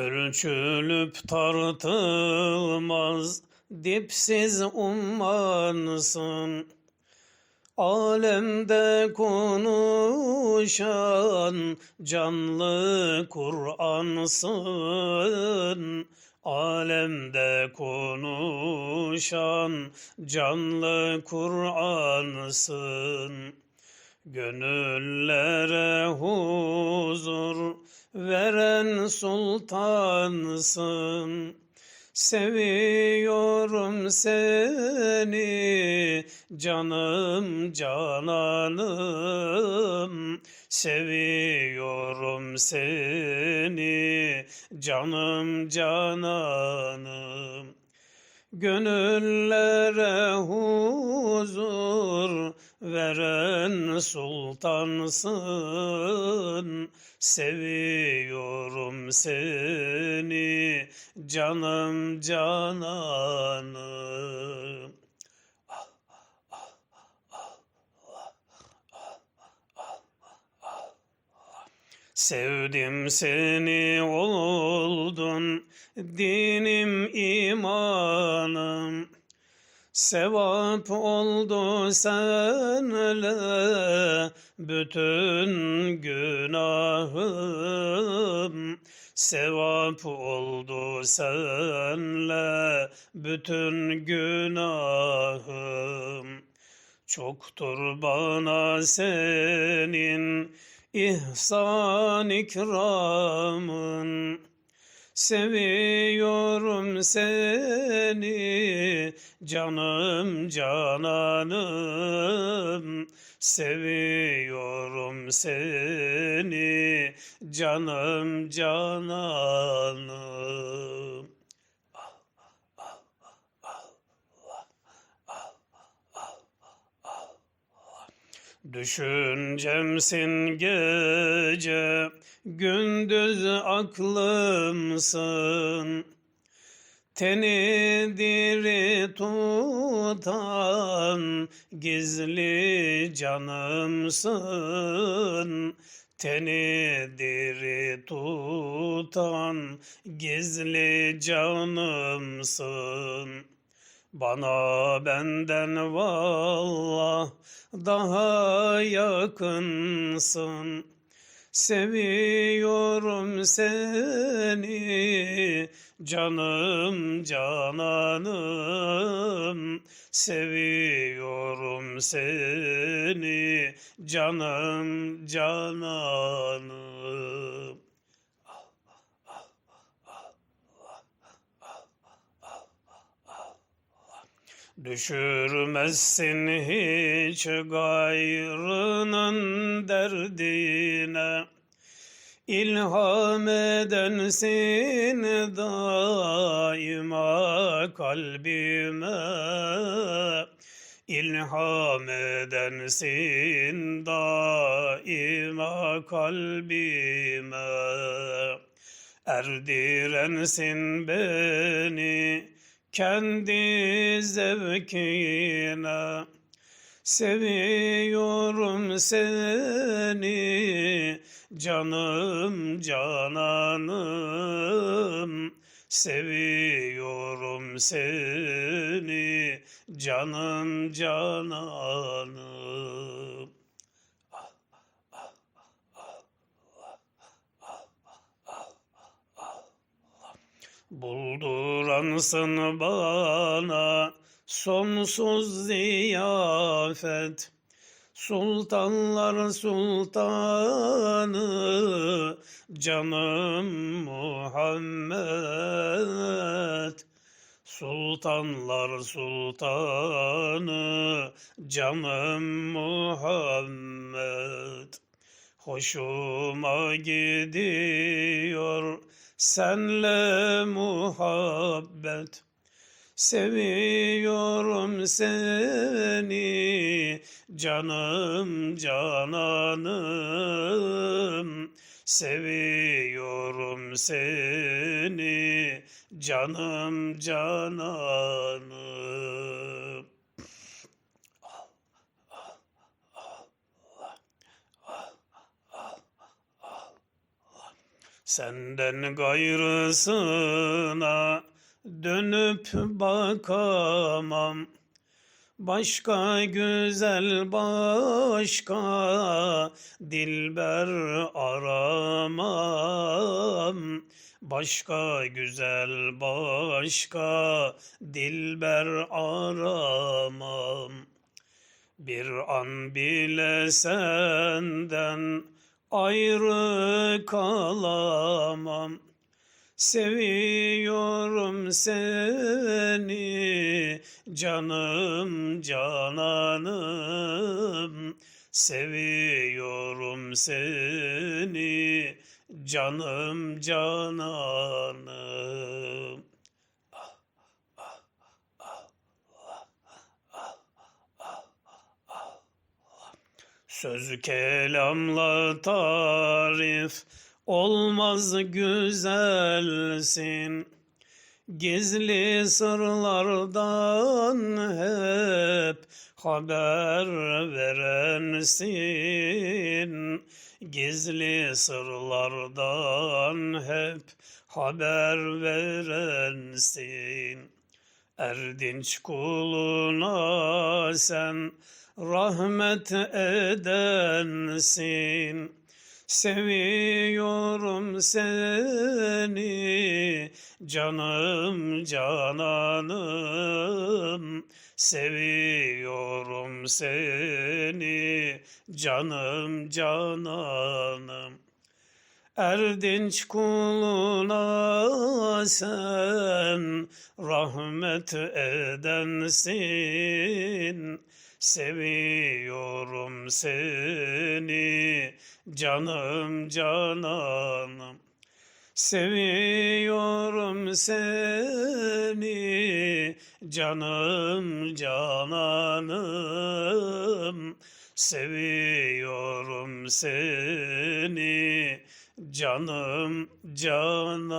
Ölçülüp tartılmaz dipsiz ummansın. Alemde konuşan canlı Kur'ansın. Alemde konuşan canlı Kur'ansın. Gönüllere huzur veren sultansın. Seviyorum seni canım cananım Seviyorum seni canım cananım Gönüllere huzur veren sultansın. Seviyorum seni canım cananım. Sevdim seni oldun dinim imanım. Sevap oldu senle bütün günahım. Sevap oldu senle bütün günahım. Çoktur bana senin ihsan ikramın. Seviyorum seni. Canım cananım Seviyorum seni. Canım cananım Düşüncemsin gece, gündüz aklımsın. Teni diri tutan gizli canımsın. Teni diri tutan gizli canımsın. Bana benden vallah daha yakınsın. Seviyorum seni canım cananım. Seviyorum seni canım cananım. Düşürmezsin hiç gayrının derdine. İlham edensin daima kalbime. İlham edensin daima kalbime. Erdirensin beni kendi zevkine Seviyorum seni. Canım cananım Seviyorum seni. Canım cananım Bulduransın bana sonsuz ziyafet. Sultanlar sultanı canım Muhammed. Sultanlar sultanı canım Muhammed Hoşuma gidiyor senle muhabbet. Seviyorum seni canım cananım. Seviyorum seni canım cananım Senden gayrısına dönüp bakamam. Başka güzel başka dilber aramam. Başka güzel başka dilber aramam. Bir an bile senden ayrı kalamam. Seviyorum seni canım cananım Seviyorum seni canım cananım Sözü kelamla tarif olmaz güzelsin. Gizli sırlardan hep haber verensin. Gizli sırlardan hep haber verensin. Erdinç kuluna sen rahmet edensin. Seviyorum seni canım cananım. Seviyorum seni canım cananım. Erdinç kuluna sen rahmet edensin. Seviyorum seni canım cananım. Seviyorum seni canım cananım. Seviyorum seni canım cananım.